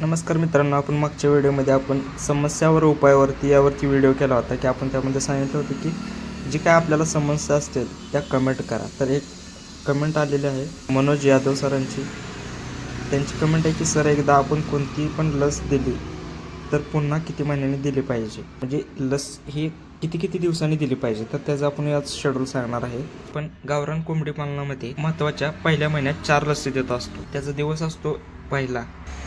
नमस्कार मित्रांनो आपण मागच्या व्हिडिओमध्ये आपण समस्यावर उपायावरती यावरती व्हिडिओ केला होता की आपण त्यामध्ये सांगितलं होतं की जी काय आपल्याला समस्या असतील त्या कमेंट करा. तर एक कमेंट आलेली आहे मनोज यादव सरांची. त्यांची कमेंट आहे की सर एकदा आपण कोणती पण लस दिली तर पुन्हा किती महिन्यांनी दिली पाहिजे? म्हणजे लस ही किती किती दिवसांनी दिली पाहिजे तर त्याचं आपण याच शेड्यूल सांगणार आहे. पण गावरान कोंबडी पालनामध्ये महत्त्वाच्या पहिल्या महिन्यात चार लसी देत असतो. त्याचा दिवस असतो पहिला.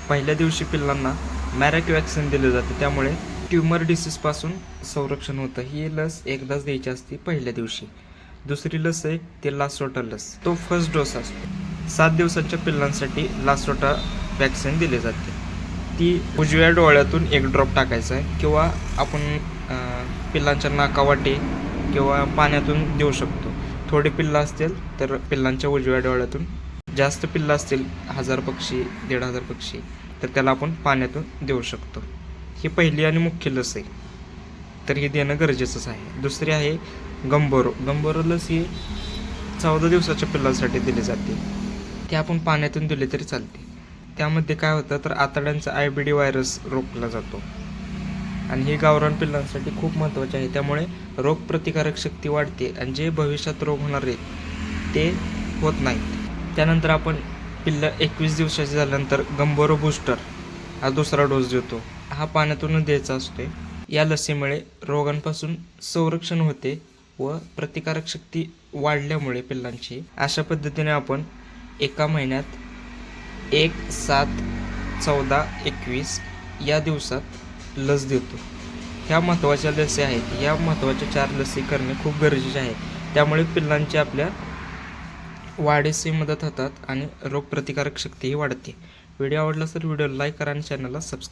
पहिल्या दिवशी पिल्लांना मॅरॅक वॅक्सिन दिले जाते. त्यामुळे ट्युमर डिसीजपासून संरक्षण होतं. ही लस एकदाच द्यायची असते पहिल्या दिवशी. दुसरी लस आहे ते लासोटा लस. तो फर्स्ट डोस असतो. सात दिवसाच्या पिल्लांसाठी लासोटा वॅक्सिन दिली जाते. ती उजव्या डोळ्यातून एक ड्रॉप टाकायचा आहे किंवा आपण पिल्लांच्या नाकावाटे किंवा पाण्यातून देऊ शकतो. थोडे पिल्लं असतील तर पिल्लांच्या उजव्या डोळ्यातून जास्त पिल्लं असतील हजार पक्षी दीड हजार पक्षी तर त्याला आपण पाण्यातून देऊ शकतो. ही पहिली आणि मुख्य लस आहे. तर हे देणं गरजेचंच आहे. दुसरी आहे गंबोरो. गंबोरो लस ही चौदा दिवसाच्या पिल्लांसाठी दिली जाते. ते आपण पाण्यातून दिले तरी चालते. त्यामध्ये काय होतं तर आतड्यांचा आय बी डी व्हायरस रोखला जातो. आणि हे गावरान पिल्लांसाठी खूप महत्त्वाचे आहे. त्यामुळे रोगप्रतिकारक शक्ती वाढते आणि जे भविष्यात रोग होणार आहेत ते होत नाही. त्यानंतर आपण पिल्लं एकवीस दिवसाचे झाल्यानंतर गंबोरो बूस्टर हा दुसरा डोस देतो. हा पाण्यातूनच द्यायचा असतो या लसीमुळे रोगांपासून संरक्षण होते व प्रतिकारक शक्ती वाढल्यामुळे पिल्लांची. अशा पद्धतीने आपण एका महिन्यात एक सात चौदा एकवीस या दिवसात लस देतो. ह्या महत्त्वाच्या लसी आहेत. या महत्त्वाच्या चार लसी करणे खूप गरजेचे आहे. त्यामुळे पिल्लांची आपल्या वाढीसही मदत होतात आणि रोगप्रतिकारक शक्तीही वाढते. व्हिडिओ आवडला तर व्हिडिओ लाईक करा आणि चॅनलला सबस्क्राईब